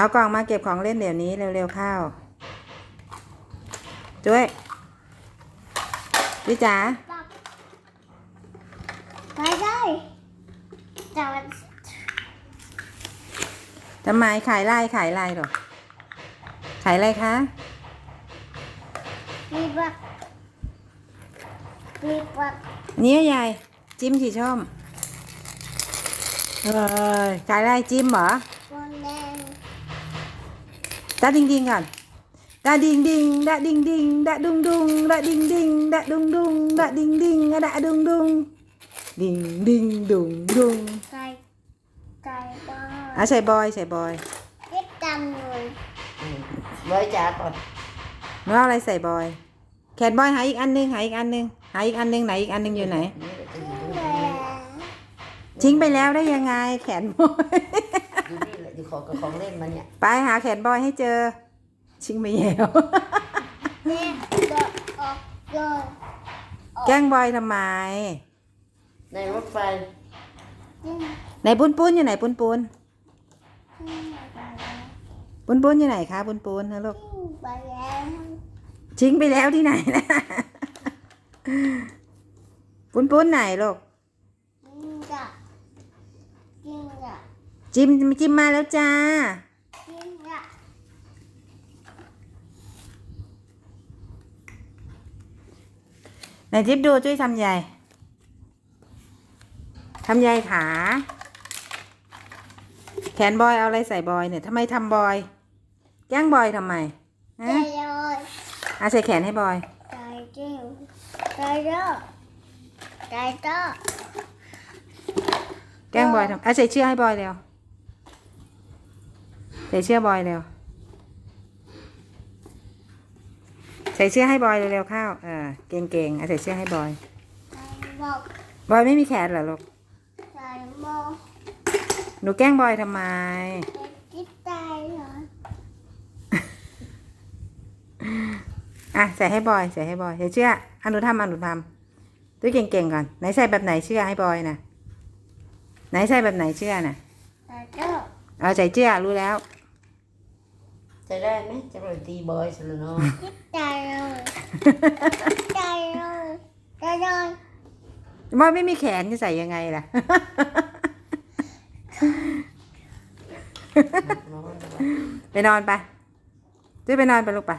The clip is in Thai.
เอากล่องมาเก็บของเล่นเดี๋ยวนี้เร็วๆเข้าจุ้ยพี่จ๋าไปได้แต่มันทำไมขายไล่ขายไล่หรอ ขายอะไรคะ มีบักมีบักเนี่ยยายจิ้มสีชมเอ้ยขายอะไรจิ้มเหรอบนแดง ดาดิงดิงก่อนดาดิงดิงดาดิงดิงดาดุงดุงดาดิงดิงดาดุงดุงดาดิงดิงดาดุงดุงดิงดิงดุงดุงไก่ไก่บ้าอะใส่บอยใส่บอยเก็บดำเลยไว้จ๋าก่อนหนูเอาอะไรใส่บอยแขนบอยหาอีกอันหนึงหาอีกอันหนึงหาอีกอันหนึงไหนอีกอันหนึงอยู่ไหนนี่ก็จะอยู่แดงทิ้งไปแล้วได้ยังไง แขนบอย อยู่นี่แหละอยู่ของกับของเล่นมันเนี่ยไปหาแขนบอยให้เจอทิ้งไปแล้วแม่เดอกออกเลยแกล้งบอยทำไมในรถไฟยิ่งไหนปุ้นปุ้นอยู่ไหนปุ้นปุ้นยิ่งไปแล้วปุ้นปุ้นอยู่ไหนคะปุ้นปุ้นนะลูกยิ่งไปแล้วทิ้งไปแล้วที่ไหนนะ ปุ้นปุ้นไหนลูก ยิ่งจะยิ่งจะ จิมจิมมาแล้วจ้ายิ่งจะไหนจิ๊บดูช่วยทำใหญ่ทำใหญ่ขา แขนบอยเอาอะไรใส่บอยเนี่ยทำไมทำบอยแกล้งบอยทำไมใจฮะเลยอาใส่แขนให้บอยใจจริงใจเด้อใจเด้อแกล้งบอยทำอาใส่เชือกให้บอยเร็ว ใส่เชือกบอยเร็ว ใส่เชือกให้บอยเร็วๆเข้าเออเก่งๆอาใส่เชือกให้บอยใจบอกบอยไม่มีแขนเหรอลูก ใจบอกหนูแกล้งบอยทำไมใจคิดใจเหรออะใส่ให้บอยใส่ให้บอยใส่เชือกอะหนูทำอะหนูทำด้วยเก่งๆก่อนไหนใส่แบบไหนเชือกให้บอยนะไหนใส่แบบไหนเชือกน่ะใจเด้อเอาใส่เชือกรู้แล้ว จะได้ไหมจะไปตีบอยสิละเนาะคิดใจเลยใจเลยใจเลยบอยไม่มีแขนจะใส่ยังไงล่ะน้องไปนอนไปจุ้ยไปนอนไปลูกไป